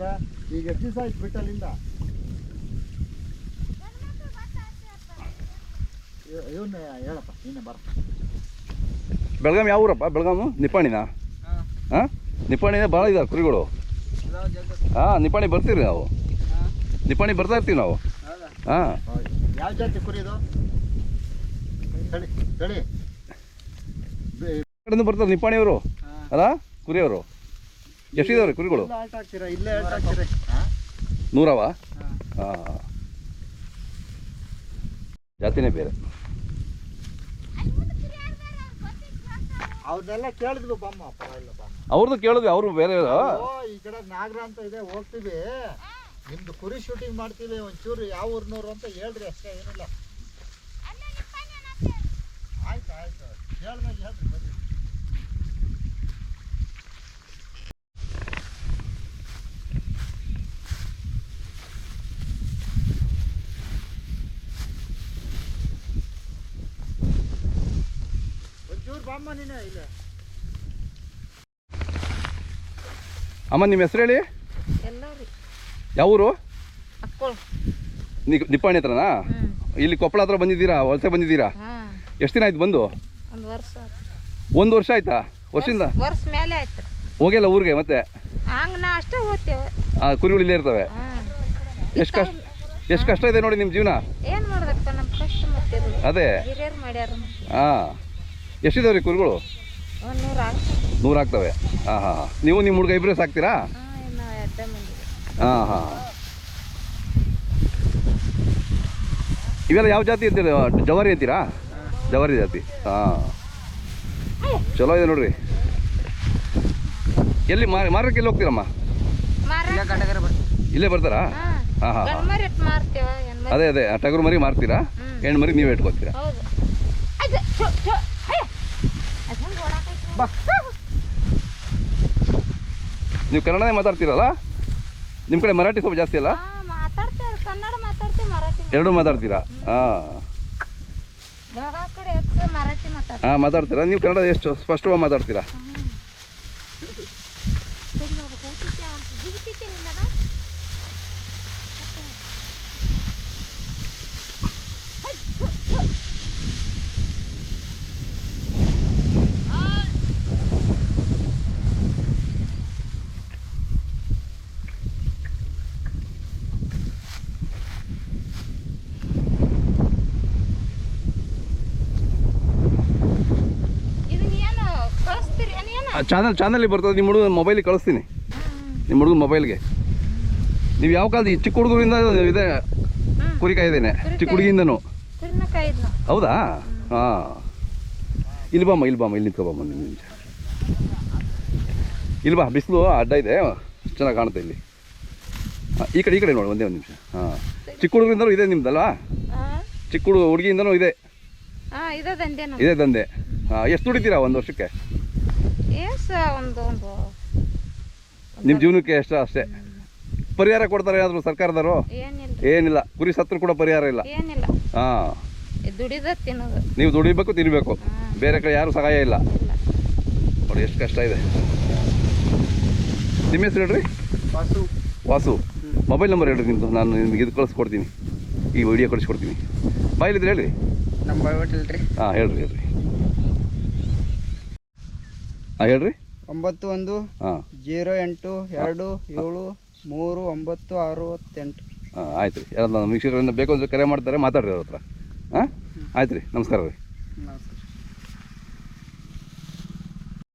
ಬಂದ್ರ ಈಗ ಎಷ್ಟು ದಿವಸ ಆಯ್ತು ಬಿಟ್ಟಲ್ಲಿಂದ ಇವನ್ನ ಹೇಳಪ್ಪ ನೀನೆ ಬರ ಬೆಳಗಾಂ ಯಾವ ಊರಪ್ಪ? ಬೆಳಗಾಮು ನಿಪ್ಪಾಣಿನ? ಹಾಂ. ನಿಪ್ಪಾಣಿನೇ ಭಾಳ ಇದಾವೆ ಕುರಿಗಳು ಹಾಂ ನಿಪ್ಪಾಣಿ ಬರ್ತೀರಿ ನಾವು. ನಿಪ್ಪಾಣಿ ಬರ್ತಾ ಇರ್ತೀವಿ ನಾವು. ಹಾಂ. ಯಾವ ಜಾತಿ ಕುರಿ ಇದು? ತಳಿ ಕಡೆಯಿಂದ ಬರ್ತಾರೆ ನಿಪ್ಪಾಣಿಯವರು ಅಲ್ಲ ಕುರಿಯವರು. ಎಷ್ಟಿದಾವ್ರಿ ಕುರಿಗಳು? ನೂರವ? ಹಾಂ. ಜಾತಿನೇ ಬೇರೆ. ಅವ್ರನ್ನೆಲ್ಲ ಕೇಳಿದ್ವಿ ಬಮ್ಮ. ಪರವಾಗಿಲ್ಲ ಬಮ್ಮ. ಅವ್ರದ್ದು ಕೇಳಿದ್ವಿ ಅವರು ಬೇರೆ ಈ ಕಡೆ ನಾಗರ ಅಂತ ಇದೆ ಹೋಗ್ತೀವಿ. ನಿಮ್ದು ಕುರಿ ಶೂಟಿಂಗ್ ಮಾಡ್ತೀವಿ ಒಂಚೂರು ಯಾವ ಊರ್ನವ್ರು ಅಂತ ಹೇಳ್ರಿ ಅಷ್ಟೇ ಏನಿಲ್ಲ. ಆಯ್ತು ಆಯ್ತು. ಹೇಳ್ದಾಗ ಹೇಳ್ರಿ ಬನ್ನಿ. ಅಮ್ಮ ನಿಮ್ಮ ಹೆಸರು ಹೇಳಿ? ಯಾವೂರು? ನಿಪ್ಪಾಣಿ ಹತ್ರನಾ? ಇಲ್ಲಿ ಕೊಪ್ಪಳ ಹತ್ರ ಬಂದಿದ್ದೀರಾ? ವಲಸೆ ಬಂದಿದ್ದೀರಾ? ಹಾ. ಎಷ್ಟು ದಿನ ಆಯ್ತು ಬಂದು? ಒಂದು ವರ್ಷ ಆಯ್ತಾ. ವರ್ಷದಿಂದ? ವರ್ಷ ಮೇಲೆ ಆಯ್ತು. ಹೋಗಿಲ್ಲ ಊರಿಗೆ ಮತ್ತೆ? ಅಷ್ಟೇ ಹೋಗ್ತೇವೆ. ಆ ಕುರಿಗಳು ಇಲ್ಲೇ ಇರ್ತವೆ? ಎಷ್ಟು ಕಷ್ಟ ಎಷ್ಟು ಕಷ್ಟ ಇದೆ ನೋಡಿ ನಿಮ್ಮ ಜೀವನ? ಏನ್ ಮಾಡ್ದಪ್ಪ ನಮ್ಮ ಕಷ್ಟ ಮತ್ತೆ ಅದೇ. ಹಾಂ. ಎಷ್ಟಿದಾವೆ ರೀ ಕುರಿಗಳು ನೂರ ಆಗ್ತವೆ. ಹಾಂ ಹಾಂ ಹಾಂ. ನೀವು ನಿಮ್ಮ ಹುಡುಗ ಇಬ್ಬರೇ ಸಾಕ್ತೀರಾ? ಹಾ ಹಾ ಇವೆಲ್ಲ ಯಾವ ಜಾತಿ ಅಂತೀರ? ಜವಾರಿ ಅಂತೀರಾ? ಜವಾರಿ ಜಾತಿ. ಹಾಂ. ಚಲೋ ಇದೆ ನೋಡ್ರಿ. ಎಲ್ಲಿ ಮಾರ ಮಾರಕ್ಕೆ ಎಲ್ಲಿ ಹೋಗ್ತೀರಮ್ಮ? ಇಲ್ಲೇ ಬರ್ತಾರಾ? ಹಾ. ಹಾಂ ಅದೇ ಅದೇ. ಆ ಟಗರು ಮರಿ ಮಾರ್ತೀರಾ? ಹೆಣ್ಮರಿ ಹೆಣ್ಣು ಮರಿ ನೀವೇ ಇಟ್ಕೊತೀರಾ? ನೀವು ಕನ್ನಡನೇ ಮಾತಾಡ್ತೀರಲ್ಲ? ನಿಮ್ಮ ಕಡೆ ಮರಾಠಿ ಸ್ವಲ್ಪ ಜಾಸ್ತಿ ಅಲ್ಲ? ಎರಡೂ ಮಾತಾಡ್ತೀರಾ? ಹಾಂ ಮಾತಾಡ್ತೀರಾ? ನೀವು ಕನ್ನಡ ಎಷ್ಟು ಸ್ಪಷ್ಟವಾಗಿ ಮಾತಾಡ್ತೀರಾ ಇದನ್ನ ಏನು ಕಳಿಸ್ತೀರಿ ಏನು ಏನು ಚಾನಲ್ ಚಾನಲ್ಲಿ ಬರ್ತದೆ ನಿಮ್ಮ ಹುಡುಗ ಮೊಬೈಲಿಗೆ ಕಳಿಸ್ತೀನಿ. ನಿಮ್ಮ ಹುಡುಗ ಮೊಬೈಲ್ಗೆ ನೀವು ಯಾವ ಕಾಲದ ಚಿಕ್ಕ ಹುಡುಗರಿಂದ ಇದೆ? ಕುರಿ ಕಾಯ್ದೇನೆ ಚಿಕ್ಕ ಹುಡುಗಿಯಿಂದ ಹೌದಾ? ಹಾಂ. ಇಲ್ಲಿ ಬಾಮ್ಮ ಇಲ್ಲಿ ಬಾಮ್ಮ ಇಲ್ಲಿ ನಿಂತ್ಕೊಬಮ್ಮ ನಿಮ್ಮ ನಿಮಿಷ ಇಲ್ಲಿ ಬಾ ಬಿಸಿಲು ಅಡ್ಡ ಇದೆ. ಚೆನ್ನಾಗಿ ಕಾಣುತ್ತೆ ಇಲ್ಲಿ. ಹಾಂ ಈ ಕಡೆ ಈ ಕಡೆ ನೋಡಿ ಒಂದೇ ಒಂದು ನಿಮಿಷ. ಹಾಂ. ಚಿಕ್ಕ ಹುಡುಗರಿಂದನೂ ಇದೆ ನಿಮ್ದಲ್ವಾ? ಚಿಕ್ಕ ಹುಡುಗ ಹುಡುಗಿಯಿಂದನೂ ಇದೆ. ಇದೆ ದಂಧೆ. ಹಾಂ ಎಷ್ಟು ದುಡಿತೀರಾ ಒಂದು ವರ್ಷಕ್ಕೆ? ಏಸ ಒಂದು ಒಂದು ನಿಮ್ಮ ಜೀವನಕ್ಕೆ ಎಷ್ಟು ಅಷ್ಟೇ. ಪರಿಹಾರ ಕೊಡ್ತಾರೆ ಏನಾದ್ರು ಸರ್ಕಾರದವರು? ಏನಿಲ್ಲ. ಏನಿಲ್ಲ. ಕುರಿ ಸತ್ರ ಕೂಡ ಪರಿಹಾರ ಇಲ್ಲ. ಏನಿಲ್ಲ. ಹಾಂ. ದುಡಿದ ತಿನ್ನೋದು. ನೀವು ದುಡಿಬೇಕು ತಿನ್ನಬೇಕು ಹಾಂ. ಬೇರೆ ಕಡೆ ಯಾರು ಸಹಾಯ ಇಲ್ಲ. ನೋಡಿ ಎಷ್ಟು ಕಷ್ಟ ಇದೆ. ನಿಮ್ಮ ಹೆಸರು ಹೇಳ್ರಿ? ವಾಸು. ವಾಸು. ಮೊಬೈಲ್ ನಂಬರ್ ಹೇಳ್ರಿ ನಿಮ್ಮದು ನಾನು ನಿಮ್ಗೆ ಇದು ಕಳಿಸ್ಕೊಡ್ತೀನಿ. ಈ ವಿಡಿಯೋ ಕಳಿಸ್ಕೊಡ್ತೀನಿ. ಬಾಯಿಲಿದ್ರೆ ಹೇಳ್ರಿ? ನಂಬರ್ ಒಟ್ಟಿಲ್ರಿ ಹಾಂ ಹೇಳ್ರಿ ಹೇಳ್ರಿ. ಹೇಳ್ರಿ. ಒಂಬತ್ತು ಒಂದು ಹಾಂ. ಜೀರೋ ಎಂಟು ಎರಡು ಏಳು ಮೂರು ಒಂಬತ್ತು ಅರವತ್ತೆಂಟು. ಹಾಂ ಆಯ್ತು ರೀ. ಯಾರು ನಮ್ಮ ವೀಕ್ಷಕರಿಂದ ಬೇಕು ಅಂದ್ರೆ ಕರೆ ಮಾಡ್ತಾರೆ ಮಾತಾಡ್ರಿ ಅವ್ರ ಹತ್ರ. ಹಾಂ ಆಯ್ತು ರೀ. ನಮಸ್ಕಾರ ರೀ. ನಮಸ್ಕಾರ.